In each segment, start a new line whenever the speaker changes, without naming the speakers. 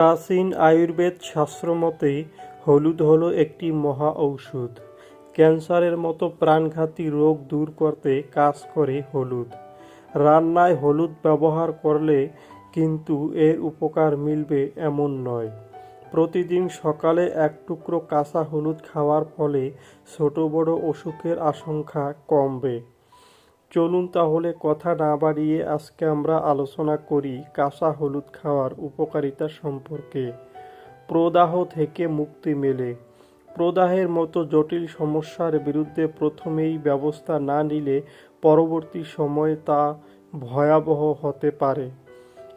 প্রাচীন আয়ুর্বেদ শাস্ত্র মতে হলুদ হলো একটি মহা ঔষধ। ক্যান্সারের মতো প্রাণঘাতী রোগ দূর করতে কাজ করে হলুদ। রান্নায় হলুদ ব্যবহার করলে কিন্তু এর উপকার মিলবে এমন নয়। প্রতিদিন সকালে এক টুকরো কাঁচা হলুদ খাওয়ার ফলে ছোট বড় অসুখের আশঙ্কা কমবে। চলুন তাহলে কথা না বাড়িয়ে আজকে আমরা আলোচনা করি কাঁচা হলুদ খাওয়ার উপকারিতা সম্পর্কে। প্রদাহ থেকে মুক্তি মেলে। প্রদাহের মতো জটিল সমস্যার বিরুদ্ধে প্রথমেই ব্যবস্থা না নিলে পরবর্তী সময়ে তা ভয়াবহ হতে পারে।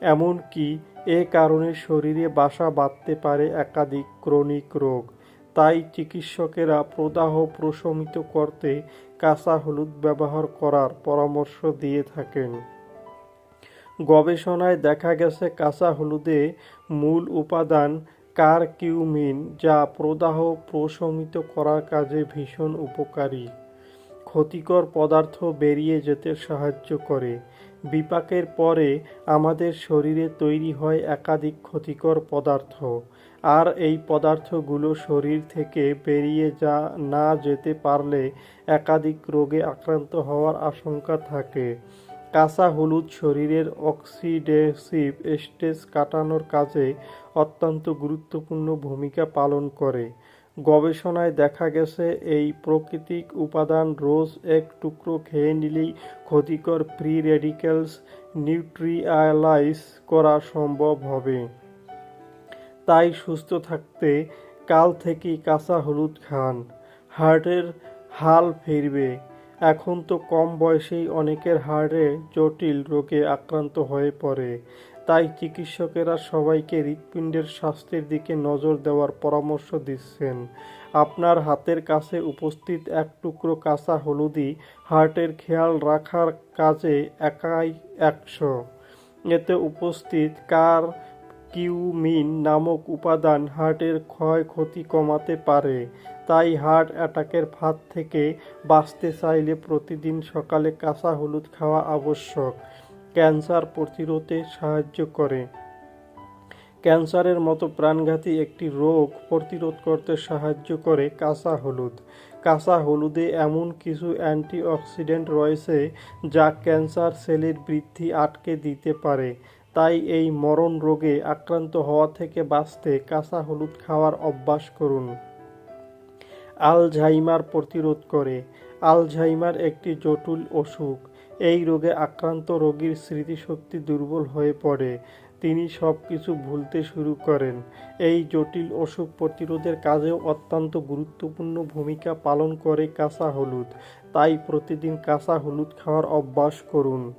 এমনকি এ কারণে শরীরে বাসা বাঁধতে পারে একাধিক ক্রনিক রোগ। তাই চিকিৎসকেরা প্রদাহ প্রশমিত করতে কাঁচা হলুদ ব্যবহার করার পরামর্শ দিয়ে থাকেন। গবেষণায় দেখা গেছে, কাঁচা হলুদে মূল উপাদান কারকিউমিন, যা প্রদাহ প্রশমিত করার কাজে ভীষণ উপকারী। ক্ষতিকর পদার্থ বেরিয়ে যেতে সাহায্য করে। বিপাকের পরে আমাদের শরীরে তৈরি হয় একাধিক ক্ষতিকর পদার্থ। আর এই পদার্থগুলো শরীর থেকে বেরিয়ে যা, না যেতে পারলে একাধিক রোগে আক্রান্ত হওয়ার আশঙ্কা থাকে। কাঁচা হলুদ শরীরের অক্সিডেসিভ স্টেজ কাটানোর কাজে অত্যন্ত গুরুত্বপূর্ণ ভূমিকা পালন করে। গবেষণায় দেখা গেছে, এই প্রাকৃতিক উপাদান রোজ এক টুকরো খেয়ে নিলেই ক্ষতিকর ফ্রি রেডিক্যালস নিউট্রিয়ালাইজ করা সম্ভব হবে। তাই সুস্থ থাকতে কাল থেকেই কাঁচা হলুদ খান। হার্টের হাল ফিরবে। এখন তো কম বয়সেই অনেকের হার্টে জটিল রোগে আক্রান্ত হয়ে পড়ে। তাই চিকিৎসকেরা সবাইকে হৃৎপিণ্ডের স্বাস্থ্যের দিকে নজর দেওয়ার পরামর্শ দিচ্ছেন। আপনার হাতের কাছে উপস্থিত এক টুকরো কাঁচা হলুদই হার্টের খেয়াল রাখার কাজে একাই একশো। এতে উপস্থিত কার কিউমিন নামক উপাদান হার্টের ক্ষয়ক্ষতি কমাতে পারে, তাই হার্ট অ্যাটাকের ফাঁদ থেকে বাঁচতে চাইলে প্রতিদিন সকালে কাঁচা হলুদ খাওয়া আবশ্যক। ক্যান্সার প্রতিরোধে সাহায্য করে। ক্যান্সারের মতো প্রাণঘাতী একটি রোগ প্রতিরোধ করতে সাহায্য করে কাঁচা হলুদ। কাঁচা হলুদে এমন কিছু অ্যান্টিঅক্সিডেন্ট রয়েছে যা ক্যান্সার সেলের বৃদ্ধি আটকে দিতে পারে। তাই এই মরণ রোগে আক্রান্ত হওয়া থেকে বাঁচতে কাঁচা হলুদ খাওয়ার অভ্যাস করুন। আলঝাইমার প্রতিরোধ করে। আলঝাইমার একটি জটিল অসুখ। এই রোগে আক্রান্ত রোগীর স্মৃতিশক্তি দুর্বল হয়ে পড়ে। তিনি সব কিছু ভুলতে শুরু করেন। এই জটিল অসুখ প্রতিরোধের কাজেও অত্যন্ত গুরুত্বপূর্ণ ভূমিকা পালন করে কাঁচা হলুদ। তাই প্রতিদিন কাঁচা হলুদ খাওয়ার অভ্যাস করুন।